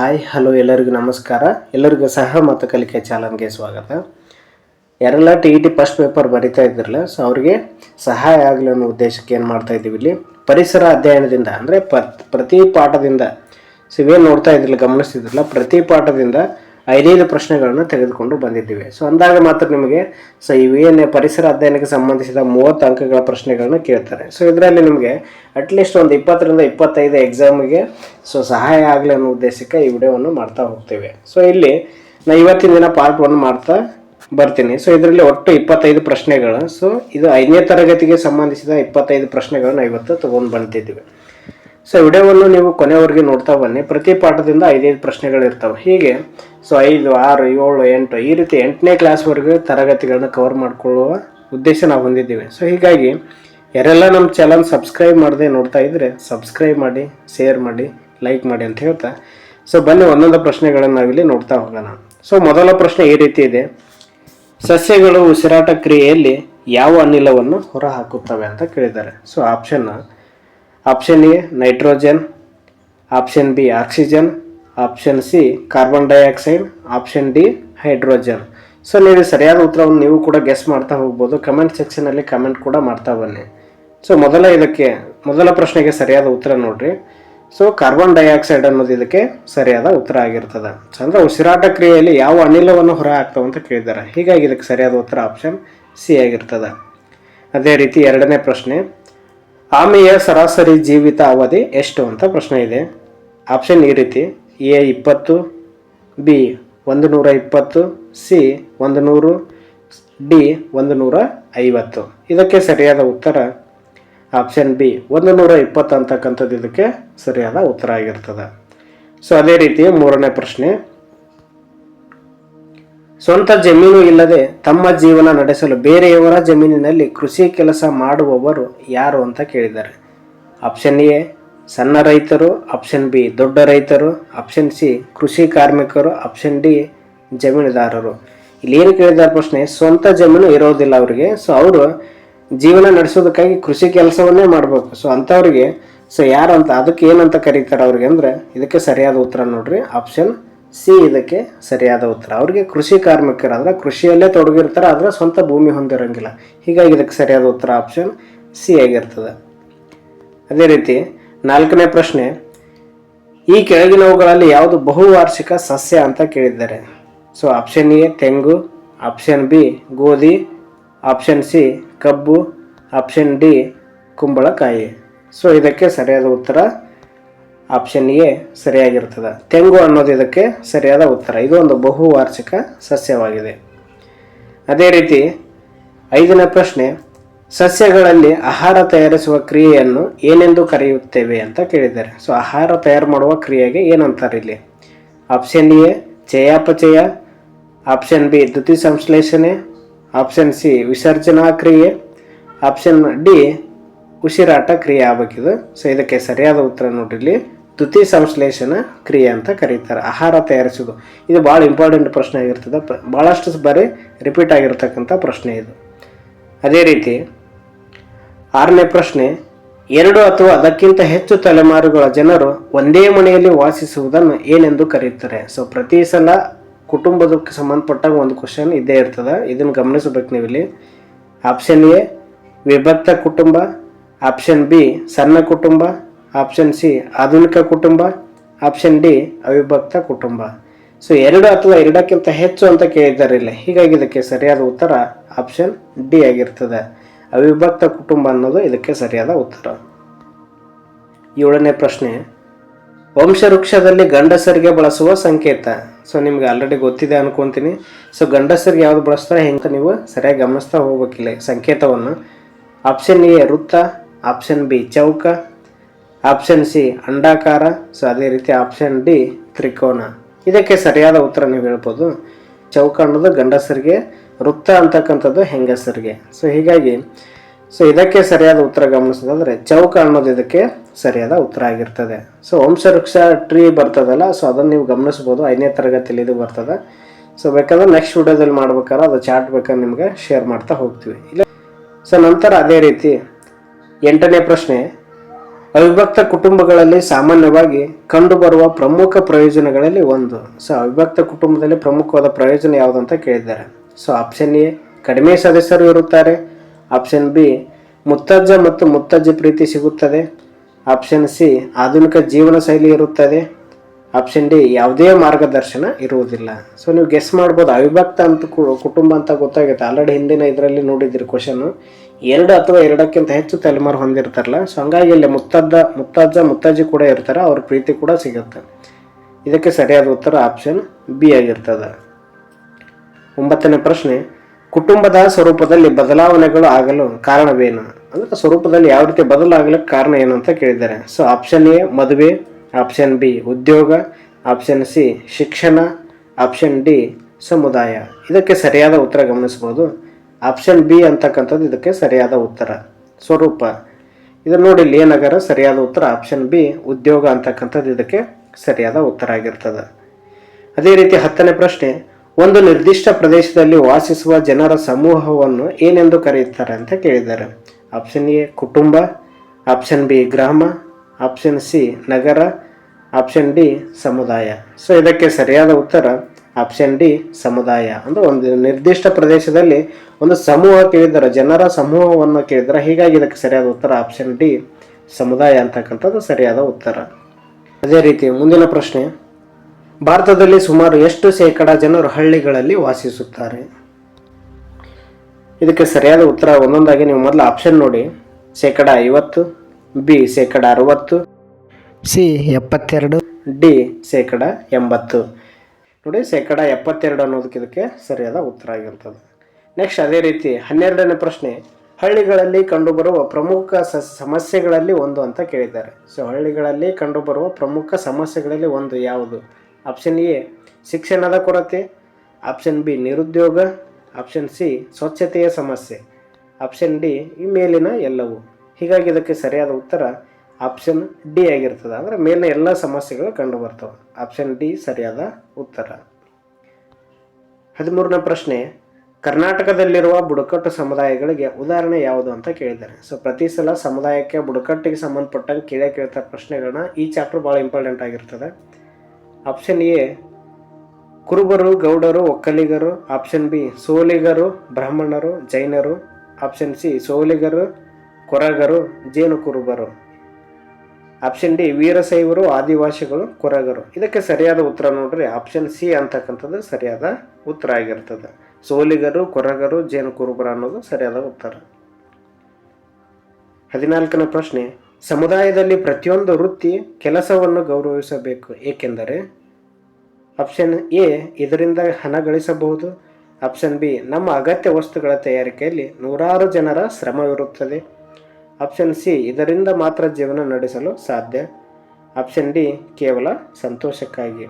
Hi hello ಎಲ್ಲರಿಗೂ ನಮಸ್ಕಾರ. ಎಲ್ಲರಿಗೂ ಸಹ ಮತ್ತು ಕಲಿಕೆ ಚಾಲನ್ಗೆ ಸ್ವಾಗತ. ಯಾರೆಲ್ಲ T E T first paper ಬರಿತಾ ಇದ್ರಲ್ಲ ಸೊ ಅವ್ರಿಗೆ ಸಹಾಯ ಆಗಲಿ ಅನ್ನೋ ಉದ್ದೇಶಕ್ಕೆ ಏನು ಮಾಡ್ತಾ ಇದ್ದೀವಿ ಇಲ್ಲಿ? ಪರಿಸರ ಅಧ್ಯಯನದಿಂದ ಅಂದರೆ ಪ್ರತಿ ಪಾಠದಿಂದ ಸೊ ನೋಡ್ತಾ ಇದ್ರಲ್ಲ, ಗಮನಿಸ್ತಿದ್ರಲ್ಲ, ಪ್ರತಿ ಪಾಠದಿಂದ ಐದೈದು ಪ್ರಶ್ನೆಗಳನ್ನು ತೆಗೆದುಕೊಂಡು ಬಂದಿದ್ದೀವಿ. ಸೊ ಅಂದಾಗ ಮಾತ್ರ ನಿಮಗೆ ಸೊ ಇವೇನು ಪರಿಸರ ಅಧ್ಯಯನಕ್ಕೆ ಸಂಬಂಧಿಸಿದ ಮೂವತ್ತು ಅಂಕಗಳ ಪ್ರಶ್ನೆಗಳನ್ನು ಕೇಳ್ತಾರೆ. ಸೊ ಇದರಲ್ಲಿ ನಿಮಗೆ ಅಟ್ಲೀಸ್ಟ್ ಒಂದು ಇಪ್ಪತ್ತರಿಂದ ಇಪ್ಪತ್ತೈದು ಎಕ್ಸಾಮಿಗೆ ಸೊ ಸಹಾಯ ಆಗಲಿ ಅನ್ನೋ ಉದ್ದೇಶಕ್ಕೆ ಈ ವಿಡಿಯೋವನ್ನು ಮಾಡ್ತಾ ಹೋಗ್ತೇವೆ. ಸೊ ಇಲ್ಲಿ ನಾ ಇವತ್ತಿನ ದಿನ ಪಾರ್ಟ್ ಒನ್ ಮಾಡ್ತಾ ಬರ್ತೀನಿ. ಸೊ ಇದರಲ್ಲಿ ಒಟ್ಟು ಇಪ್ಪತ್ತೈದು ಪ್ರಶ್ನೆಗಳು. ಸೊ ಇದು ಐದನೇ ತರಗತಿಗೆ ಸಂಬಂಧಿಸಿದ ಇಪ್ಪತ್ತೈದು ಪ್ರಶ್ನೆಗಳನ್ನ ಇವತ್ತು ತೊಗೊಂಡು ಬಂದಿದ್ದೀವಿ. ಸೊ ವಿಡಿಯೋವನ್ನು ನೀವು ಕೊನೆವರೆಗೆ ನೋಡ್ತಾ ಬನ್ನಿ. ಪ್ರತಿ ಪಾಠದಿಂದ ಐದೈದು ಪ್ರಶ್ನೆಗಳು ಇರ್ತವೆ. ಹೀಗೆ ಸೊ ಐದು, ಆರು, ಏಳು, ಎಂಟು, ಈ ರೀತಿ ಎಂಟನೇ ಕ್ಲಾಸ್ವರೆಗೆ ತರಗತಿಗಳನ್ನ ಕವರ್ ಮಾಡಿಕೊಳ್ಳುವ ಉದ್ದೇಶ ನಾವು ಹೊಂದಿದ್ದೀವಿ. ಸೊ ಹೀಗಾಗಿ, ಯಾರೆಲ್ಲ ನಮ್ಮ ಚಾನಲ್ ಸಬ್ಸ್ಕ್ರೈಬ್ ಮಾಡದೆ ನೋಡ್ತಾ ಇದ್ರೆ ಸಬ್ಸ್ಕ್ರೈಬ್ ಮಾಡಿ ಶೇರ್ ಮಾಡಿ ಲೈಕ್ ಮಾಡಿ ಅಂತ ಹೇಳ್ತಾ. ಸೊ ಬನ್ನಿ, ಒಂದೊಂದು ಪ್ರಶ್ನೆಗಳನ್ನು ನಾವಿಲ್ಲಿ ನೋಡ್ತಾ ಹೋಗೋಣ. ಸೊ ಮೊದಲ ಪ್ರಶ್ನೆ ಈ ರೀತಿ ಇದೆ. ಸಸ್ಯಗಳು ಉಸಿರಾಟ ಕ್ರಿಯೆಯಲ್ಲಿ ಯಾವ ಅನಿಲವನ್ನು ಹೊರಹಾಕುತ್ತವೆ ಅಂತ ಕೇಳಿದ್ದಾರೆ. So option option A nitrogen option B oxygen option C carbon dioxide option D hydrogen so ನೀವು ಸರಿಯಾದ ಉತ್ತರವನ್ನು ನೀವು ಕೂಡ ಗೆಸ್ ಮಾಡ್ತಾ ಹೋಗ್ಬೋದು. ಕಮೆಂಟ್ ಸೆಕ್ಷನಲ್ಲಿ ಕಮೆಂಟ್ ಕೂಡ ಮಾಡ್ತಾ ಬನ್ನಿ. ಸೊ ಮೊದಲ ಇದಕ್ಕೆ, ಮೊದಲ ಪ್ರಶ್ನೆಗೆ ಸರಿಯಾದ ಉತ್ತರ ನೋಡ್ರಿ. ಸೊ ಕಾರ್ಬನ್ ಡೈಆಕ್ಸೈಡ್ ಅನ್ನೋದು ಇದಕ್ಕೆ ಸರಿಯಾದ ಉತ್ತರ ಆಗಿರ್ತದೆ. ಸೊ ಅಂದ್ರೆ ಉಸಿರಾಟ ಕ್ರಿಯೆಯಲ್ಲಿ ಯಾವ ಅನಿಲವನ್ನು ಹೊರ ಹಾಕ್ತಾವ ಅಂತ ಕೇಳಿದ್ದಾರೆ. ಹೀಗಾಗಿ ಇದಕ್ಕೆ ಸರಿಯಾದ ಉತ್ತರ ಆಪ್ಷನ್ ಸಿ ಆಗಿರ್ತದೆ. ಅದೇ ರೀತಿ ಎರಡನೇ ಪ್ರಶ್ನೆ, ಆಮೆಯ ಸರಾಸರಿ ಜೀವಿತ ಅವಧಿ ಎಷ್ಟು ಅಂತ ಪ್ರಶ್ನೆ ಇದೆ. ಆಪ್ಷನ್ ಈ ರೀತಿ ಎ ಇಪ್ಪತ್ತು ಬಿ ಒಂದು ನೂರ ಇಪ್ಪತ್ತು ಸಿ ಒಂದು ನೂರು ಡಿ ಒಂದು ನೂರ ಐವತ್ತು. ಇದಕ್ಕೆ ಸರಿಯಾದ ಉತ್ತರ ಆಪ್ಷನ್ ಬಿ ಒಂದು ನೂರ ಇಪ್ಪತ್ತು ಅಂತಕ್ಕಂಥದ್ದು ಇದಕ್ಕೆ ಸರಿಯಾದ ಉತ್ತರ ಆಗಿರ್ತದೆ. ಸೊ ಅದೇ ರೀತಿ ಮೂರನೇ ಪ್ರಶ್ನೆ. ಸ್ವಂತ ಜಮೀನು ಇಲ್ಲದೆ ತಮ್ಮ ಜೀವನ ನಡೆಸಲು ಬೇರೆಯವರ ಜಮೀನಿನಲ್ಲಿ ಕೃಷಿ ಕೆಲಸ ಮಾಡುವವರು ಯಾರು ಅಂತ ಕೇಳಿದ್ದಾರೆ. ಆಪ್ಷನ್ ಎ ಸಣ್ಣ ರೈತರು. ಆಪ್ಷನ್ ಬಿ ದೊಡ್ಡ ರೈತರು. ಆಪ್ಷನ್ ಸಿ ಕೃಷಿ ಕಾರ್ಮಿಕರು. ಆಪ್ಷನ್ ಡಿ ಜಮೀನುದಾರರು. ಇಲ್ಲಿ ಏನು ಕೇಳಿದ್ದಾರೆ ಪ್ರಶ್ನೆ, ಸ್ವಂತ ಜಮೀನು ಇರೋದಿಲ್ಲ ಅವರಿಗೆ. ಸೊ ಅವರು ಜೀವನ ನಡೆಸೋದಕ್ಕಾಗಿ ಕೃಷಿ ಕೆಲಸವನ್ನೇ ಮಾಡಬೇಕು. ಸೊ ಅಂಥವ್ರಿಗೆ ಸೊ ಯಾರು ಅಂತ, ಅದಕ್ಕೆ ಏನಂತ ಕರೀತಾರೆ ಅವ್ರಿಗೆ ಅಂದರೆ, ಇದಕ್ಕೆ ಸರಿಯಾದ ಉತ್ತರ ನೋಡ್ರಿ. ಆಪ್ಷನ್ ಸಿ ಇದಕ್ಕೆ ಸರಿಯಾದ ಉತ್ತರ. ಅವ್ರಿಗೆ ಕೃಷಿ ಕಾರ್ಮಿಕರಾದ್ರೆ ಕೃಷಿಯಲ್ಲೇ ತೊಡಗಿರ್ತಾರೆ, ಆದರೆ ಸ್ವಂತ ಭೂಮಿ ಹೊಂದಿರೋಂಗಿಲ್ಲ. ಹೀಗಾಗಿ ಇದಕ್ಕೆ ಸರಿಯಾದ ಉತ್ತರ ಆಪ್ಷನ್ ಸಿ ಆಗಿರ್ತದೆ. ಅದೇ ರೀತಿ ನಾಲ್ಕನೇ ಪ್ರಶ್ನೆ, ಈ ಕೆಳಗಿನವುಗಳಲ್ಲಿ ಯಾವುದು ಬಹುವಾರ್ಷಿಕ ಸಸ್ಯ ಅಂತ ಕೇಳಿದ್ದಾರೆ. ಸೊ ಆಪ್ಷನ್ ಎ ತೆಂಗು ಆಪ್ಷನ್ ಬಿ ಗೋಧಿ ಆಪ್ಷನ್ ಸಿ ಕಬ್ಬು. ಆಪ್ಷನ್ ಡಿ ಕುಂಬಳಕಾಯಿ. ಸೊ ಇದಕ್ಕೆ ಸರಿಯಾದ ಉತ್ತರ ಆಪ್ಷನ್ ಎ ಸರಿಯಾಗಿರ್ತದೆ ತೆಂಗು ಅನ್ನೋದು ಇದಕ್ಕೆ ಸರಿಯಾದ ಉತ್ತರ. ಇದು ಒಂದು ಬಹುವಾರ್ಷಿಕ ಸಸ್ಯವಾಗಿದೆ. ಅದೇ ರೀತಿ, ಐದನೇ ಪ್ರಶ್ನೆ, ಸಸ್ಯಗಳಲ್ಲಿ ಆಹಾರ ತಯಾರಿಸುವ ಕ್ರಿಯೆಯನ್ನು ಏನೆಂದು ಕರೆಯುತ್ತೇವೆ ಅಂತ ಕೇಳಿದ್ದಾರೆ. ಸೊ ಆಹಾರ ತಯಾರು ಮಾಡುವ ಕ್ರಿಯೆಗೆ ಏನಂತಾರೆ ಇಲ್ಲಿ? ಆಪ್ಷನ್ ಎ ಚಯಾಪಚಯ. ಆಪ್ಷನ್ ಬಿ ದ್ಯುತಿ ಸಂಶ್ಲೇಷಣೆ. ಆಪ್ಷನ್ ಸಿ ವಿಸರ್ಜನಾ ಕ್ರಿಯೆ. ಆಪ್ಷನ್ ಡಿ ಉಸಿರಾಟ ಕ್ರಿಯೆ ಆಗಬೇಕಿದು. ಸೊ ಇದಕ್ಕೆ ಸರಿಯಾದ ಉತ್ತರ ನೋಡ್ರಿ ದ್ಯುತಿ ಸಂಶ್ಲೇಷಣ ಕ್ರಿಯೆ ಅಂತ ಕರೀತಾರೆ. ಆಹಾರ ತಯಾರಿಸೋದು ಇದು ಭಾಳ ಇಂಪಾರ್ಟೆಂಟ್ ಪ್ರಶ್ನೆ ಆಗಿರ್ತದೆ. ಭಾಳಷ್ಟು ಬಾರಿ ರಿಪೀಟ್ ಆಗಿರ್ತಕ್ಕಂಥ ಪ್ರಶ್ನೆ ಇದು. ಅದೇ ರೀತಿ, ಆರನೇ ಪ್ರಶ್ನೆ, ಎರಡು ಅಥವಾ ಅದಕ್ಕಿಂತ ಹೆಚ್ಚು ತಲೆಮಾರುಗಳ ಜನರು ಒಂದೇ ಮನೆಯಲ್ಲಿ ವಾಸಿಸುವುದನ್ನು ಏನೆಂದು ಕರೆಯುತ್ತಾರೆ? ಸೊ ಪ್ರತಿ ಸಲ ಕುಟುಂಬದಕ್ಕೆ ಸಂಬಂಧಪಟ್ಟಾಗ ಒಂದು ಕ್ವಶನ್ ಇದ್ದೇ ಇರ್ತದೆ. ಇದನ್ನು ಗಮನಿಸಬೇಕು ನೀವು ಇಲ್ಲಿ ಆಪ್ಷನ್ ಎ ವಿಭಕ್ತ ಕುಟುಂಬ. ಆಪ್ಷನ್ ಬಿ ಸಣ್ಣ ಕುಟುಂಬ. ಆಪ್ಷನ್ ಸಿ ಆಧುನಿಕ ಕುಟುಂಬ. ಆಪ್ಷನ್ ಡಿ ಅವಿಭಕ್ತ ಕುಟುಂಬ. ಸೊ ಎರಡು ಅಥವಾ ಎರಡಕ್ಕಿಂತ ಹೆಚ್ಚು ಅಂತ ಕೇಳಿದ್ದಾರೆ ಇಲ್ಲಿ. ಹೀಗಾಗಿ ಇದಕ್ಕೆ ಸರಿಯಾದ ಉತ್ತರ ಆಪ್ಷನ್ ಡಿ ಆಗಿರ್ತದೆ. ಅವಿಭಕ್ತ ಕುಟುಂಬ ಅನ್ನೋದು ಇದಕ್ಕೆ ಸರಿಯಾದ ಉತ್ತರ. ಏಳನೇ ಪ್ರಶ್ನೆ, ವಂಶವೃಕ್ಷದಲ್ಲಿ ಗಂಡಸರಿಗೆ ಬಳಸುವ ಸಂಕೇತ. ಸೊ ನಿಮ್ಗೆ ಆಲ್ರೆಡಿ ಗೊತ್ತಿದೆ ಅನ್ಕೊಂತೀನಿ. ಸೊ ಗಂಡಸರಿಗೆ ಯಾವ್ದು ಬಳಸ್ತಾರೆ ಹೆಂಗೆ ನೀವು ಸರಿಯಾಗಿ ಗಮನಿಸ್ತಾ ಹೋಗ್ಬೇಕಿಲ್ಲ ಸಂಕೇತವನ್ನು. ಆಪ್ಷನ್ ಎ ವೃತ್ತ. ಆಪ್ಷನ್ ಬಿ ಚೌಕ. ಆಪ್ಷನ್ ಸಿ ಅಂಡಾಕಾರ. ಸೊ ಅದೇ ರೀತಿ ಆಪ್ಷನ್ ಡಿ ತ್ರಿಕೋನ. ಇದಕ್ಕೆ ಸರಿಯಾದ ಉತ್ತರ ನೀವು ಹೇಳ್ಬೋದು. ಚೌಕ ಅನ್ನೋದು ಗಂಡಸರಿಗೆ, ವೃತ್ತ ಅಂತಕ್ಕಂಥದ್ದು ಹೆಂಗಸರಿಗೆ. ಸೊ ಹೀಗಾಗಿ ಸೊ ಇದಕ್ಕೆ ಸರಿಯಾದ ಉತ್ತರ ಗಮನಿಸೋದಾದ್ರೆ ಚೌಕ ಅನ್ನೋದು ಇದಕ್ಕೆ ಸರಿಯಾದ ಉತ್ತರ ಆಗಿರ್ತದೆ. ಸೊ ವಂಶವೃಕ್ಷ ಟ್ರೀ ಬರ್ತದಲ್ಲ ಸೊ ಅದನ್ನು ನೀವು ಗಮನಿಸ್ಬೋದು ಐದನೇ ತರಗತಿಯಲ್ಲಿ ಇದು ಬರ್ತದೆ. ಸೊ ಬೇಕಾದ್ರೆ ನೆಕ್ಸ್ಟ್ ವಿಡಿಯೋದಲ್ಲಿ ಮಾಡ್ಬೇಕಾದ್ರೆ ಅದು ಚಾರ್ಟ್ ಬೇಕಾದ್ರೆ ನಿಮಗೆ ಶೇರ್ ಮಾಡ್ತಾ ಹೋಗ್ತೀವಿ. ಇಲ್ಲ ಸೊ ನಂತರ ಅದೇ ರೀತಿ ಎಂಟನೇ ಪ್ರಶ್ನೆ, ಅವಿಭಕ್ತ ಕುಟುಂಬಗಳಲ್ಲಿ ಸಾಮಾನ್ಯವಾಗಿ ಕಂಡುಬರುವ ಪ್ರಮುಖ ಪ್ರಯೋಜನಗಳಲ್ಲಿ ಒಂದು. ಸೊ ಅವಿಭಕ್ತ ಕುಟುಂಬದಲ್ಲಿ ಪ್ರಮುಖವಾದ ಪ್ರಯೋಜನ ಯಾವುದು ಅಂತ ಕೇಳಿದ್ದಾರೆ. ಸೊ ಆಪ್ಷನ್ ಎ ಕಡಿಮೆ ಸದಸ್ಯರು ಇರುತ್ತಾರೆ. ಆಪ್ಷನ್ ಬಿ ಮುತ್ತಜ್ಜ ಮತ್ತು ಮುತ್ತಜ್ಜಿ ಪ್ರೀತಿ ಸಿಗುತ್ತದೆ. ಆಪ್ಷನ್ ಸಿ ಆಧುನಿಕ ಜೀವನ ಶೈಲಿ ಇರುತ್ತದೆ. ಆಪ್ಷನ್ ಡಿ ಯಾವುದೇ ಮಾರ್ಗದರ್ಶನ ಇರುವುದಿಲ್ಲ. ಸೊ ನೀವು ಗೆಸ್ ಮಾಡ್ಬೋದು. ಅವಿಭಕ್ತ ಅಂತ ಕುಟುಂಬ ಅಂತ ಗೊತ್ತಾಗುತ್ತೆ. ಆಲ್ರೆಡಿ ಹಿಂದಿನ ಇದರಲ್ಲಿ ನೋಡಿದ್ರಿ ಕ್ವಶನ್ ಎರಡು ಅಥವಾ ಎರಡಕ್ಕಿಂತ ಹೆಚ್ಚು ತಲೆಮಾರು ಹೊಂದಿರ್ತಾರಲ್ಲ. ಸೊ ಹಂಗಾಗಿ ಇಲ್ಲಿ ಮುತ್ತಜ್ಜ ಮುತ್ತಜ್ಜ, ಮುತ್ತಜ್ಜಿ ಕೂಡ ಇರ್ತಾರೆ. ಅವ್ರ ಪ್ರೀತಿ ಕೂಡ ಸಿಗುತ್ತೆ. ಇದಕ್ಕೆ ಸರಿಯಾದ ಉತ್ತರ ಆಪ್ಷನ್ ಬಿ ಆಗಿರ್ತದೆ. ಒಂಬತ್ತನೇ ಪ್ರಶ್ನೆ ಕುಟುಂಬದ ಸ್ವರೂಪದಲ್ಲಿ ಬದಲಾವಣೆಗಳು ಆಗಲು ಕಾರಣವೇನು? ಅಂದ್ರೆ ಸ್ವರೂಪದಲ್ಲಿ ಯಾವ ರೀತಿ ಬದಲಾಗಲಿಕ್ಕೆ ಕಾರಣ ಏನು ಅಂತ ಕೇಳಿದ್ದಾರೆ. ಸೊ ಆಪ್ಷನ್ ಎ ಮದುವೆ. ಆಪ್ಷನ್ ಬಿ ಉದ್ಯೋಗ. ಆಪ್ಷನ್ ಸಿ ಶಿಕ್ಷಣ. ಆಪ್ಷನ್ ಡಿ ಸಮುದಾಯ. ಇದಕ್ಕೆ ಸರಿಯಾದ ಉತ್ತರ ಗಮನಿಸಬಹುದು. ಆಪ್ಷನ್ ಬಿ ಅಂತಕ್ಕಂಥದ್ದು ಇದಕ್ಕೆ ಸರಿಯಾದ ಉತ್ತರ. ಸ್ವರೂಪ. ಇದು ನೋಡಿ ಇಲ್ಲಿ ಏನಾಗಾರ ಸರಿಯಾದ ಉತ್ತರ. ಆಪ್ಷನ್ ಬಿ ಉದ್ಯೋಗ ಅಂತಕ್ಕಂಥದ್ದು ಇದಕ್ಕೆ ಸರಿಯಾದ ಉತ್ತರ ಆಗಿರ್ತದೆ. ಅದೇ ರೀತಿ ಹತ್ತನೇ ಪ್ರಶ್ನೆ. ಒಂದು ನಿರ್ದಿಷ್ಟ ಪ್ರದೇಶದಲ್ಲಿ ವಾಸಿಸುವ ಜನರ ಸಮೂಹವನ್ನು ಏನೆಂದು ಕರೆಯುತ್ತಾರೆ ಅಂತ ಕೇಳಿದ್ದಾರೆ. ಆಪ್ಷನ್ ಎ ಕುಟುಂಬ. ಆಪ್ಷನ್ ಬಿ ಗ್ರಾಮ. ಆಪ್ಷನ್ ಸಿ ನಗರ. ಆಪ್ಷನ್ ಡಿ ಸಮುದಾಯ. ಸೊ ಇದಕ್ಕೆ ಸರಿಯಾದ ಉತ್ತರ ಆಪ್ಷನ್ ಡಿ ಸಮುದಾಯ. ಅಂದರೆ ಒಂದು ನಿರ್ದಿಷ್ಟ ಪ್ರದೇಶದಲ್ಲಿ ಒಂದು ಸಮೂಹ ಕೇಳಿದ್ದಾರೆ, ಜನರ ಸಮೂಹವನ್ನು ಕೇಳಿದ್ರೆ ಹೀಗಾಗಿ ಇದಕ್ಕೆ ಸರಿಯಾದ ಉತ್ತರ ಆಪ್ಷನ್ ಡಿ ಸಮುದಾಯ ಅಂತಕ್ಕಂಥದ್ದು ಸರಿಯಾದ ಉತ್ತರ. ಅದೇ ರೀತಿ ಮುಂದಿನ ಪ್ರಶ್ನೆ. ಭಾರತದಲ್ಲಿ ಸುಮಾರು ಎಷ್ಟು ಶೇಕಡ ಜನರು ಹಳ್ಳಿಗಳಲ್ಲಿ ವಾಸಿಸುತ್ತಾರೆ? ಇದಕ್ಕೆ ಸರಿಯಾದ ಉತ್ತರ ಒಂದೊಂದಾಗಿ ನೀವು ಮೊದಲು ಆಪ್ಷನ್ ನೋಡಿ. ಶೇಕಡ ಐವತ್ತು ಬಿ ಶೇಕಡ ಅರವತ್ತು ಸಿ ಎಪ್ಪತ್ತೆರಡು ಡಿ ಶೇಕಡ ಎಂಬತ್ತು. ನೋಡಿ ಶೇಕಡ ಎಪ್ಪತ್ತೆರಡು ಅನ್ನೋದಕ್ಕೆ ಇದಕ್ಕೆ ಸರಿಯಾದ ಉತ್ತರ ಆಗಿರ್ತದೆ ನೆಕ್ಸ್ಟ್ ಅದೇ ರೀತಿ ಹನ್ನೆರಡನೇ ಪ್ರಶ್ನೆ. ಹಳ್ಳಿಗಳಲ್ಲಿ ಕಂಡುಬರುವ ಪ್ರಮುಖ ಸ ಸಮಸ್ಯೆಗಳಲ್ಲಿ ಒಂದು ಅಂತ ಕೇಳಿದ್ದಾರೆ. ಸೊ ಹಳ್ಳಿಗಳಲ್ಲಿ ಕಂಡುಬರುವ ಪ್ರಮುಖ ಸಮಸ್ಯೆಗಳಲ್ಲಿ ಒಂದು ಯಾವುದು? ಆಪ್ಷನ್ ಎ ಶಿಕ್ಷಣದ ಕೊರತೆ. ಆಪ್ಷನ್ ಬಿ ನಿರುದ್ಯೋಗ. ಆಪ್ಷನ್ ಸಿ ಸ್ವಚ್ಛತೆಯ ಸಮಸ್ಯೆ. ಆಪ್ಷನ್ ಡಿ ಈ ಮೇಲಿನ ಎಲ್ಲವೂ. ಹೀಗಾಗಿ ಇದಕ್ಕೆ ಸರಿಯಾದ ಉತ್ತರ ಆಪ್ಷನ್ ಡಿ ಆಗಿರ್ತದೆ. ಅಂದರೆ ಮೇಲಿನ ಎಲ್ಲ ಸಮಸ್ಯೆಗಳು ಕಂಡು ಬರ್ತವೆ ಆಪ್ಷನ್ ಡಿ ಸರಿಯಾದ ಉತ್ತರ. ಹದಿಮೂರನೇ ಪ್ರಶ್ನೆ, ಕರ್ನಾಟಕದಲ್ಲಿರುವ ಬುಡಕಟ್ಟು ಸಮುದಾಯಗಳಿಗೆ ಉದಾಹರಣೆ ಯಾವುದು ಅಂತ ಕೇಳಿದ್ದಾರೆ. ಸೊ ಪ್ರತಿ ಸಲ ಸಮುದಾಯಕ್ಕೆ ಬುಡಕಟ್ಟಿಗೆ ಸಂಬಂಧಪಟ್ಟಂಗೆ ಕೇಳೇ ಕೇಳ್ತಾರೆ ಪ್ರಶ್ನೆಗಳನ್ನ. ಈ ಚಾಪ್ಟರ್ ಭಾಳ ಇಂಪಾರ್ಟೆಂಟ್ ಆಗಿರ್ತದೆ. ಆಪ್ಷನ್ ಎ ಕುರುಬರು, ಗೌಡರು, ಒಕ್ಕಲಿಗರು. ಆಪ್ಷನ್ ಬಿ ಸೋಲಿಗರು, ಬ್ರಾಹ್ಮಣರು, ಜೈನರು. ಆಪ್ಷನ್ ಸಿ ಸೋಲಿಗರು, ಕೊರಗರು ಜೇನು ಕುರುಬರು ಆಪ್ಷನ್ ಡಿ ವೀರಶೈವರು, ಆದಿವಾಸಿಗಳು, ಕೊರಗರು. ಇದಕ್ಕೆ ಸರಿಯಾದ ಉತ್ತರ ನೋಡ್ರಿ. ಆಪ್ಷನ್ ಸಿ ಅಂತಕ್ಕಂಥದ್ದು ಸರಿಯಾದ ಉತ್ತರ ಆಗಿರ್ತದೆ. ಸೋಲಿಗರು, ಕೊರಗರು ಜೇನು ಕುರುಬರು ಅನ್ನೋದು ಸರಿಯಾದ ಉತ್ತರ. ಹದಿನಾಲ್ಕನೇ ಪ್ರಶ್ನೆ. ಸಮುದಾಯದಲ್ಲಿ ಪ್ರತಿಯೊಂದು ವೃತ್ತಿ ಕೆಲಸವನ್ನು ಗೌರವಿಸಬೇಕು. ಏಕೆಂದರೆ ಆಪ್ಷನ್ ಎ ಇದರಿಂದ ಹಣ ಗಳಿಸಬಹುದು. ಆಪ್ಷನ್ ಬಿ ನಮ್ಮ ಅಗತ್ಯ ವಸ್ತುಗಳ ತಯಾರಿಕೆಯಲ್ಲಿ ನೂರಾರು ಜನರ ಶ್ರಮವಿರುತ್ತದೆ. ಆಪ್ಷನ್ ಸಿ ಇದರಿಂದ ಮಾತ್ರ ಜೀವನ ನಡೆಸಲು ಸಾಧ್ಯ. ಆಪ್ಷನ್ ಡಿ ಕೇವಲ ಸಂತೋಷಕ್ಕಾಗಿ.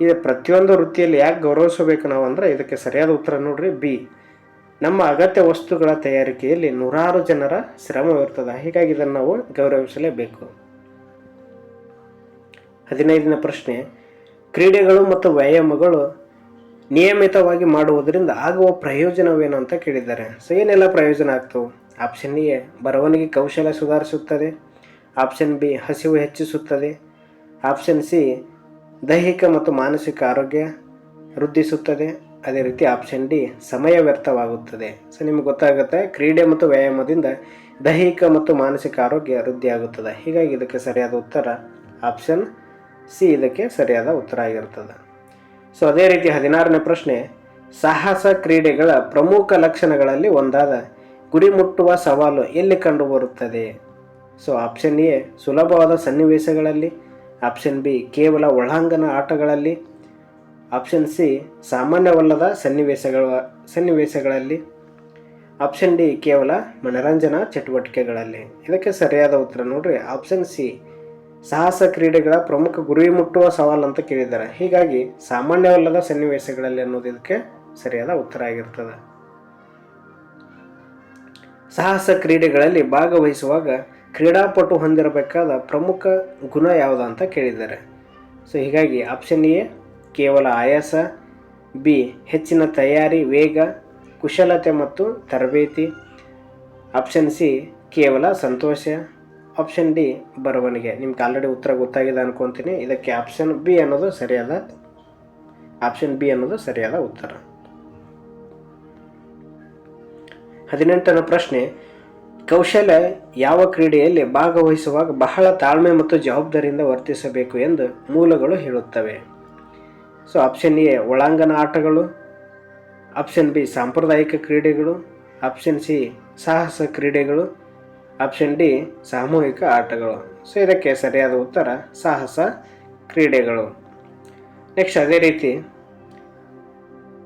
ಇದು ಪ್ರತಿಯೊಂದು ವೃತ್ತಿಯಲ್ಲಿ ಯಾಕೆ ಗೌರವಿಸಬೇಕು ನಾವು ಅಂದರೆ ಇದಕ್ಕೆ ಸರಿಯಾದ ಉತ್ತರ ನೋಡ್ರಿ. ಬಿ ನಮ್ಮ ಅಗತ್ಯ ವಸ್ತುಗಳ ತಯಾರಿಕೆಯಲ್ಲಿ ನೂರಾರು ಜನರ ಶ್ರಮವಿರ್ತದೆ ಹೀಗಾಗಿ ಇದನ್ನು ನಾವು ಗೌರವಿಸಲೇಬೇಕು. ಹದಿನೈದನೇ ಪ್ರಶ್ನೆ. ಕ್ರೀಡೆಗಳು ಮತ್ತು ವ್ಯಾಯಾಮಗಳು ನಿಯಮಿತವಾಗಿ ಮಾಡುವುದರಿಂದ ಆಗುವ ಪ್ರಯೋಜನವೇನು ಅಂತ ಕೇಳಿದ್ದಾರೆ. ಸೊ ಏನೆಲ್ಲ ಪ್ರಯೋಜನ ಆಗ್ತವೆ ಆಪ್ಷನ್ ಎ, ಬರವಣಿಗೆ ಕೌಶಲ್ಯ ಸುಧಾರಿಸುತ್ತದೆ. ಆಪ್ಷನ್ ಬಿ, ಹಸಿವು ಹೆಚ್ಚಿಸುತ್ತದೆ. ಆಪ್ಷನ್ ಸಿ, ದೈಹಿಕ ಮತ್ತು ಮಾನಸಿಕ ಆರೋಗ್ಯ ವೃದ್ಧಿಸುತ್ತದೆ. ಅದೇ ರೀತಿ ಆಪ್ಷನ್ ಡಿ ಸಮಯ ವ್ಯರ್ಥವಾಗುತ್ತದೆ. ಸೊ ನಿಮ್ಗೆ ಗೊತ್ತಾಗುತ್ತೆ, ಕ್ರೀಡೆ ಮತ್ತು ವ್ಯಾಯಾಮದಿಂದ ದೈಹಿಕ ಮತ್ತು ಮಾನಸಿಕ ಆರೋಗ್ಯ ವೃದ್ಧಿಯಾಗುತ್ತದೆ. ಹೀಗಾಗಿ ಇದಕ್ಕೆ ಸರಿಯಾದ ಉತ್ತರ ಆಪ್ಷನ್ ಸಿ ಇದಕ್ಕೆ ಸರಿಯಾದ ಉತ್ತರ ಆಗಿರ್ತದೆ. ಸೊ ಅದೇ ರೀತಿ ಹದಿನಾರನೇ ಪ್ರಶ್ನೆ, ಸಾಹಸ ಕ್ರೀಡೆಗಳ ಪ್ರಮುಖ ಲಕ್ಷಣಗಳಲ್ಲಿ ಒಂದಾದ ಗುರಿ ಮುಟ್ಟುವ ಸವಾಲು ಎಲ್ಲಿ ಕಂಡುಬರುತ್ತದೆ? ಸೊ ಆಪ್ಷನ್ ಎ ಸುಲಭವಾದ ಸನ್ನಿವೇಶಗಳಲ್ಲಿ. ಆಪ್ಷನ್ ಬಿ ಕೇವಲ ಒಳಾಂಗಣ ಆಟಗಳಲ್ಲಿ. ಆಪ್ಷನ್ ಸಿ, ಸಾಮಾನ್ಯವಲ್ಲದ ಸನ್ನಿವೇಶಗಳ, ಸನ್ನಿವೇಶಗಳಲ್ಲಿ. ಆಪ್ಷನ್ ಡಿ, ಕೇವಲ ಮನರಂಜನಾ ಚಟುವಟಿಕೆಗಳಲ್ಲಿ. ಇದಕ್ಕೆ ಸರಿಯಾದ ಉತ್ತರ ನೋಡ್ರಿ. ಆಪ್ಷನ್ ಸಿ, ಸಾಹಸ ಕ್ರೀಡೆಗಳ ಪ್ರಮುಖ ಗುರಿ ಮುಟ್ಟುವ ಸವಾಲು ಅಂತ ಕೇಳಿದ್ದಾರೆ. ಹೀಗಾಗಿ ಸಾಮಾನ್ಯವಲ್ಲದ ಸನ್ನಿವೇಶಗಳಲ್ಲಿ ಅನ್ನೋದು ಇದಕ್ಕೆ ಸರಿಯಾದ ಉತ್ತರ ಆಗಿರ್ತದೆ. ಸಾಹಸ ಕ್ರೀಡೆಗಳಲ್ಲಿ ಭಾಗವಹಿಸುವಾಗ ಕ್ರೀಡಾಪಟು ಹೊಂದಿರಬೇಕಾದ ಪ್ರಮುಖ ಗುಣ ಯಾವುದು ಅಂತ ಕೇಳಿದ್ದಾರೆ. ಸೊ ಹೀಗಾಗಿ ಆಪ್ಷನ್ ಎ ಕೇವಲ ಆಯಾಸ, ಬಿ, ಹೆಚ್ಚಿನ ತಯಾರಿ, ವೇಗ, ಕುಶಲತೆ ಮತ್ತು ತರಬೇತಿ. ಆಪ್ಷನ್ ಸಿ, ಕೇವಲ ಸಂತೋಷ. ಆಪ್ಷನ್ ಡಿ, ಬರವಣಿಗೆ. ನಿಮ್ಗೆ ಆಲ್ರೆಡಿ ಉತ್ತರ ಗೊತ್ತಾಗಿದೆ ಅನ್ಕೊತೀನಿ. ಇದಕ್ಕೆ ಆಪ್ಷನ್ ಬಿ ಅನ್ನೋದು ಸರಿಯಾದ, ಆಪ್ಷನ್ ಬಿ ಅನ್ನೋದು ಸರಿಯಾದ ಉತ್ತರ. ಹದಿನೆಂಟನೇ ಪ್ರಶ್ನೆ. ಕೌಶಲ್ಯ ಯಾವ ಕ್ರೀಡೆಯಲ್ಲಿ ಭಾಗವಹಿಸುವಾಗ ಬಹಳ ತಾಳ್ಮೆ ಮತ್ತು ಜವಾಬ್ದಾರಿಯಿಂದ ವರ್ತಿಸಬೇಕು ಎಂದು ಮೂಲಗಳು ಹೇಳುತ್ತವೆ. ಸೊ ಆಪ್ಷನ್ ಎ ಒಳಾಂಗಣ ಆಟಗಳು. ಆಪ್ಷನ್ ಬಿ ಸಾಂಪ್ರದಾಯಿಕ ಕ್ರೀಡೆಗಳು. ಆಪ್ಷನ್ ಸಿ ಸಾಹಸ ಕ್ರೀಡೆಗಳು. ಆಪ್ಷನ್ ಡಿ ಸಾಮೂಹಿಕ ಆಟಗಳು. ಸೊ ಇದಕ್ಕೆ ಸರಿಯಾದ ಉತ್ತರ, ಸಾಹಸ ಕ್ರೀಡೆಗಳು. ನೆಕ್ಸ್ಟ್ ಅದೇ ರೀತಿ.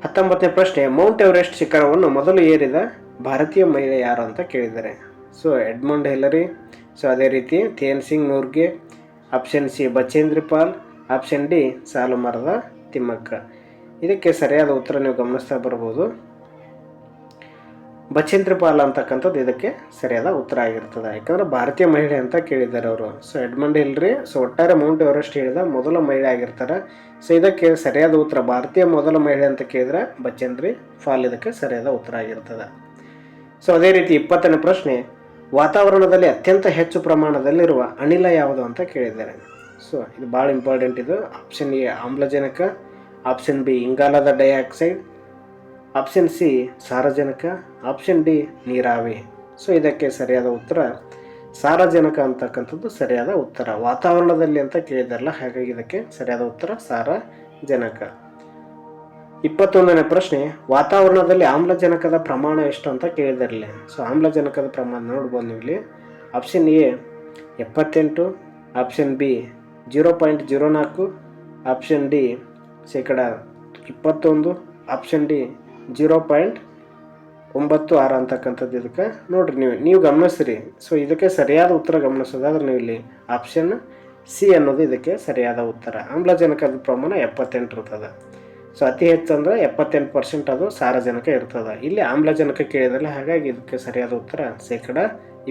ಹತ್ತೊಂಬತ್ತನೇ ಪ್ರಶ್ನೆ, ಮೌಂಟ್ ಎವರೆಸ್ಟ್ ಶಿಖರವನ್ನು ಮೊದಲು ಏರಿದ ಭಾರತೀಯ ಮಹಿಳೆ ಯಾರು ಅಂತ ಕೇಳಿದ್ದಾರೆ. ಸೊ ಎಡ್ಮಂಡ್ ಹೆಲರಿ ಸೊ ಅದೇ ರೀತಿ, Tenzing Norgay. Option C Bachendri Pal option D Saalu Marada Thimmakka. ಇದಕ್ಕೆ ಸರಿಯಾದ ಉತ್ತರ ನೀವು ಗಮನಿಸ್ತಾ ಬರ್ಬೋದು. ಬಚೇಂದ್ರಪಾಲ್ ಅಂತಕ್ಕಂಥದ್ದು ಇದಕ್ಕೆ ಸರಿಯಾದ ಉತ್ತರ ಆಗಿರ್ತದೆ. ಯಾಕಂದ್ರೆ ಭಾರತೀಯ ಮಹಿಳೆ ಅಂತ ಕೇಳಿದ್ದಾರೆ ಅವರು. ಸೊ ಎಡ್ಮಂಡ್ ಹಿಲ್ರಿ ಸೊ ಒಟ್ಟಾರೆ ಮೌಂಟ್ ಎವರೆಸ್ಟ್ ಹೇಳಿದ ಮೊದಲ ಮಹಿಳೆ ಆಗಿರ್ತಾರೆ. ಸೊ ಇದಕ್ಕೆ ಸರಿಯಾದ ಉತ್ತರ ಭಾರತೀಯ ಮೊದಲ ಮಹಿಳೆ ಅಂತ ಕೇಳಿದ್ರೆ ಬಚೇಂದ್ರಿ ಫಾಲ್ ಇದಕ್ಕೆ ಸರಿಯಾದ ಉತ್ತರ ಆಗಿರ್ತದೆ. ಸೊ ಅದೇ ರೀತಿ ಇಪ್ಪತ್ತನೇ ಪ್ರಶ್ನೆ, ವಾತಾವರಣದಲ್ಲಿ ಅತ್ಯಂತ ಹೆಚ್ಚು ಪ್ರಮಾಣದಲ್ಲಿರುವ ಅನಿಲ ಯಾವುದು ಅಂತ ಕೇಳಿದ್ದಾರೆ. ಸೊ ಇದು ಭಾಳ ಇಂಪಾರ್ಟೆಂಟ್ ಇದು. ಆಪ್ಷನ್ ಎ, ಆಮ್ಲಜನಕ. ಆಪ್ಷನ್ ಬಿ ಇಂಗಾಲದ ಡೈಆಕ್ಸೈಡ್, ಆಪ್ಷನ್ ಸಿ ಸಾರಜನಕ, ಆಪ್ಷನ್ ಡಿ ನೀರಾವಿ. ಸೊ ಇದಕ್ಕೆ ಸರಿಯಾದ ಉತ್ತರ, ಸಾರಜನಕ ಅಂತಕ್ಕಂಥದ್ದು ಸರಿಯಾದ ಉತ್ತರ. ವಾತಾವರಣದಲ್ಲಿ ಅಂತ ಕೇಳಿದಾರಲ್ಲ, ಹಾಗಾಗಿ ಇದಕ್ಕೆ ಸರಿಯಾದ ಉತ್ತರ ಸಾರಜನಕ. ಇಪ್ಪತ್ತೊಂದನೇ ಪ್ರಶ್ನೆ, ವಾತಾವರಣದಲ್ಲಿ ಆಮ್ಲಜನಕದ ಪ್ರಮಾಣ ಎಷ್ಟು ಅಂತ ಕೇಳಿದಿರಲಿ ಸೊ ಆಮ್ಲಜನಕದ ಪ್ರಮಾಣ ನೋಡ್ಬೋದು ನೀವು ಇಲ್ಲಿ. ಆಪ್ಷನ್ ಎ ಎಪ್ಪತ್ತೆಂಟು, option B zero point zero ನಾಲ್ಕು, ಆಪ್ಷನ್ ಡಿ ಶೇಕಡ ಇಪ್ಪತ್ತೊಂದು ಆಪ್ಷನ್ ಡಿ ಜೀರೋ ಪಾಯಿಂಟ್ ಒಂಬತ್ತು ಆರು ಅಂತಕ್ಕಂಥದ್ದು ಇದಕ್ಕೆ ನೋಡಿರಿ ನೀವು ನೀವು ಗಮನಿಸ್ರಿ. ಸೊ ಇದಕ್ಕೆ ಸರಿಯಾದ ಉತ್ತರ ಗಮನಿಸೋದಾದ್ರೆ ನೀವು ಇಲ್ಲಿ ಆಪ್ಷನ್ ಸಿ ಅನ್ನೋದು ಇದಕ್ಕೆ ಸರಿಯಾದ ಉತ್ತರ. ಆಮ್ಲಜನಕದ ಪ್ರಮಾಣ ಎಪ್ಪತ್ತೆಂಟು ಇರ್ತದೆ. ಸೊ ಅತಿ ಹೆಚ್ಚು ಅಂದರೆ ಎಪ್ಪತ್ತೆಂಟು ಪರ್ಸೆಂಟ್ ಅದು ಸಾರಜನಕ ಇರ್ತದೆ. ಇಲ್ಲಿ ಆಮ್ಲಜನಕ ಕೇಳಿದ್ರಲ್ಲ, ಹಾಗಾಗಿ ಇದಕ್ಕೆ ಸರಿಯಾದ ಉತ್ತರ ಶೇಕಡ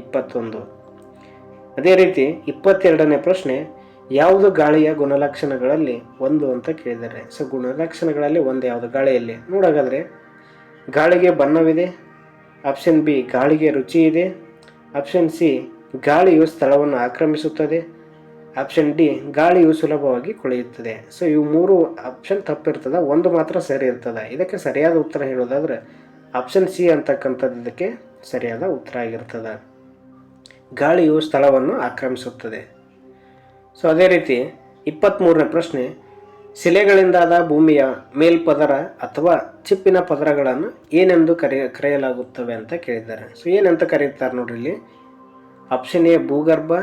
ಇಪ್ಪತ್ತೊಂದು. ಅದೇ ರೀತಿ ಇಪ್ಪತ್ತೆರಡನೇ ಪ್ರಶ್ನೆ ಯಾವುದು ಗಾಳಿಯ ಗುಣಲಕ್ಷಣಗಳಲ್ಲಿ ಒಂದು ಅಂತ ಕೇಳಿದ್ದಾರೆ. ಸೊ ಗುಣಲಕ್ಷಣಗಳಲ್ಲಿ ಒಂದು ಯಾವುದು? ಗಾಳಿಯಲ್ಲಿ. ನೋಡೋದಾದ್ರೆ, ಗಾಳಿಗೆ ಬಣ್ಣವಿದೆ ಆಪ್ಷನ್ ಬಿ ಗಾಳಿಗೆ ರುಚಿ ಇದೆ ಆಪ್ಷನ್ ಸಿ ಗಾಳಿಯು ಸ್ಥಳವನ್ನು ಆಕ್ರಮಿಸುತ್ತದೆ ಆಪ್ಷನ್ ಡಿ ಗಾಳಿಯು ಸುಲಭವಾಗಿ ಕೊಳೆಯುತ್ತದೆ. ಸೊ ಇವು ಮೂರು ಆಪ್ಷನ್ ತಪ್ಪಿರ್ತದೆ, ಒಂದು ಮಾತ್ರ ಸರಿ ಇರ್ತದೆ. ಇದಕ್ಕೆ ಸರಿಯಾದ ಉತ್ತರ ಹೇಳೋದಾದ್ರೆ ಆಪ್ಷನ್ ಸಿ ಅಂತಕ್ಕಂಥದ್ದು ಇದಕ್ಕೆ ಸರಿಯಾದ ಉತ್ತರ ಆಗಿರ್ತದೆ. ಗಾಳಿಯು ಸ್ಥಳವನ್ನು ಆಕ್ರಮಿಸುತ್ತದೆ. ಸೊ ಅದೇ ರೀತಿ ಇಪ್ಪತ್ತ್ಮೂರನೇ ಪ್ರಶ್ನೆ, ಶಿಲೆಗಳಿಂದಾದ ಭೂಮಿಯ ಮೇಲ್ಪದರ ಅಥವಾ ಚಿಪ್ಪಿನ ಪದರಗಳನ್ನು ಏನೆಂದು ಕರೆಯ, ಕರೆಯಲಾಗುತ್ತವೆ ಅಂತ ಕೇಳಿದ್ದಾರೆ. ಸೊ ಏನಂತ ಕರೆಯುತ್ತಾರೆ ನೋಡ್ರಿ ಇಲ್ಲಿ? ಆಪ್ಷನ್ ಎ ಭೂಗರ್ಭ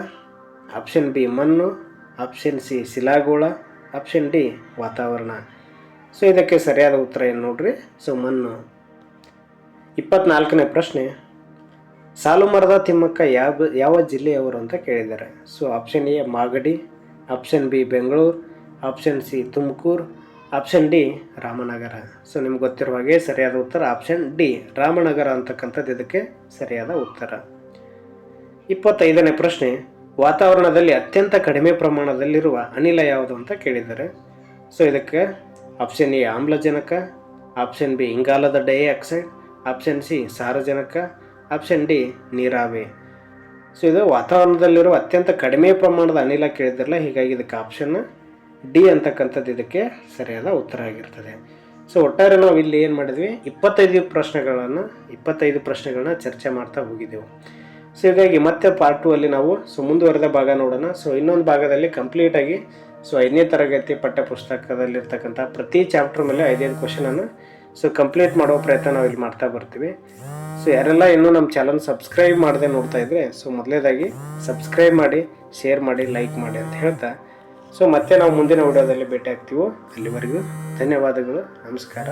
ಆಪ್ಷನ್ ಬಿ ಮಣ್ಣು ಆಪ್ಷನ್ ಸಿ ಶಿಲಾಗೋಳ ಆಪ್ಷನ್ ಡಿ ವಾತಾವರಣ. ಸೊ ಇದಕ್ಕೆ ಸರಿಯಾದ ಉತ್ತರ ಏನು ನೋಡ್ರಿ? ಸೊ ಮಣ್ಣು. ಇಪ್ಪತ್ನಾಲ್ಕನೇ ಪ್ರಶ್ನೆ ಸಾಲು ಮರದ ತಿಮ್ಮಕ್ಕ ಯಾವ ಯಾವ ಜಿಲ್ಲೆಯವರು ಅಂತ ಕೇಳಿದ್ದಾರೆ. So option A Magadi option B Bengaluru option C Tumakuru option D Ramanagara. So ನಿಮ್ಗೆ ಗೊತ್ತಿರುವ ಹಾಗೆ ಸರಿಯಾದ ಉತ್ತರ ಆಪ್ಷನ್ ಡಿ ರಾಮನಗರ ಅಂತಕ್ಕಂಥದ್ದು ಇದಕ್ಕೆ ಸರಿಯಾದ ಉತ್ತರ. ಇಪ್ಪತ್ತೈದನೇ ಪ್ರಶ್ನೆ, ವಾತಾವರಣದಲ್ಲಿ ಅತ್ಯಂತ ಕಡಿಮೆ ಪ್ರಮಾಣದಲ್ಲಿರುವ ಅನಿಲ ಯಾವುದು ಅಂತ ಕೇಳಿದ್ದಾರೆ. ಸೊ ಇದಕ್ಕೆ ಆಪ್ಷನ್ ಎ ಆಮ್ಲಜನಕ ಆಪ್ಷನ್ ಬಿ ಇಂಗಾಲದ ಡೈಆಕ್ಸೈಡ್ ಆಪ್ಷನ್ ಸಿ ಸಾರಜನಕ ಆಪ್ಷನ್ ಡಿ ನೀರಾವಿ ಸೊ ಇದು ವಾತಾವರಣದಲ್ಲಿರುವ ಅತ್ಯಂತ ಕಡಿಮೆ ಪ್ರಮಾಣದ ಅನಿಲ ಕೇಳಿದ್ರಲ್ಲ, ಹೀಗಾಗಿ ಇದಕ್ಕೆ ಆಪ್ಷನ್ ಡಿ ಅಂತಕ್ಕಂಥದ್ದು ಇದಕ್ಕೆ ಸರಿಯಾದ ಉತ್ತರ ಆಗಿರ್ತದೆ. ಸೊ ಒಟ್ಟಾರೆ ನಾವು ಇಲ್ಲಿ ಏನು ಮಾಡಿದ್ವಿ? ಇಪ್ಪತ್ತೈದು ಪ್ರಶ್ನೆಗಳನ್ನು, ಇಪ್ಪತ್ತೈದು ಪ್ರಶ್ನೆಗಳನ್ನ ಚರ್ಚೆ ಮಾಡ್ತಾ ಹೋಗಿದ್ದೆವು. ಸೊ ಹೀಗಾಗಿ ಮತ್ತೆ ಪಾರ್ಟ್ ಟು ಅಲ್ಲಿ ನಾವು ಸೊ ಮುಂದುವರೆದ ಭಾಗ ನೋಡೋಣ. ಸೊ ಇನ್ನೊಂದು ಭಾಗದಲ್ಲಿ ಕಂಪ್ಲೀಟಾಗಿ ಸೊ ಐದನೇ ತರಗತಿ ಪಠ್ಯ ಪುಸ್ತಕದಲ್ಲಿರ್ತಕ್ಕಂಥ ಪ್ರತಿ ಚಾಪ್ಟರ್ ಮೇಲೆ ಐದೈದು ಕ್ವಶನನ್ನು ಸೊ ಕಂಪ್ಲೀಟ್ ಮಾಡೋ ಪ್ರಯತ್ನ ನಾವು ಇಲ್ಲಿ ಮಾಡ್ತಾ ಬರ್ತೀವಿ. ಸೊ ಯಾರೆಲ್ಲ ಇನ್ನೂ ನಮ್ಮ ಚಾನಲ್ ಸಬ್ಸ್ಕ್ರೈಬ್ ಮಾಡದೆ ನೋಡ್ತಾ ಇದ್ರೆ ಸೊ ಮೊದಲೇದಾಗಿ ಸಬ್ಸ್ಕ್ರೈಬ್ ಮಾಡಿ ಶೇರ್ ಮಾಡಿ ಲೈಕ್ ಮಾಡಿ ಅಂತ ಹೇಳ್ತಾ. ಸೊ ಮತ್ತೆ ನಾವು ಮುಂದಿನ ವಿಡಿಯೋದಲ್ಲಿ ಭೇಟಿ ಆಗ್ತೀವೋ, ಅಲ್ಲಿವರೆಗೂ ಧನ್ಯವಾದಗಳು, ನಮಸ್ಕಾರ.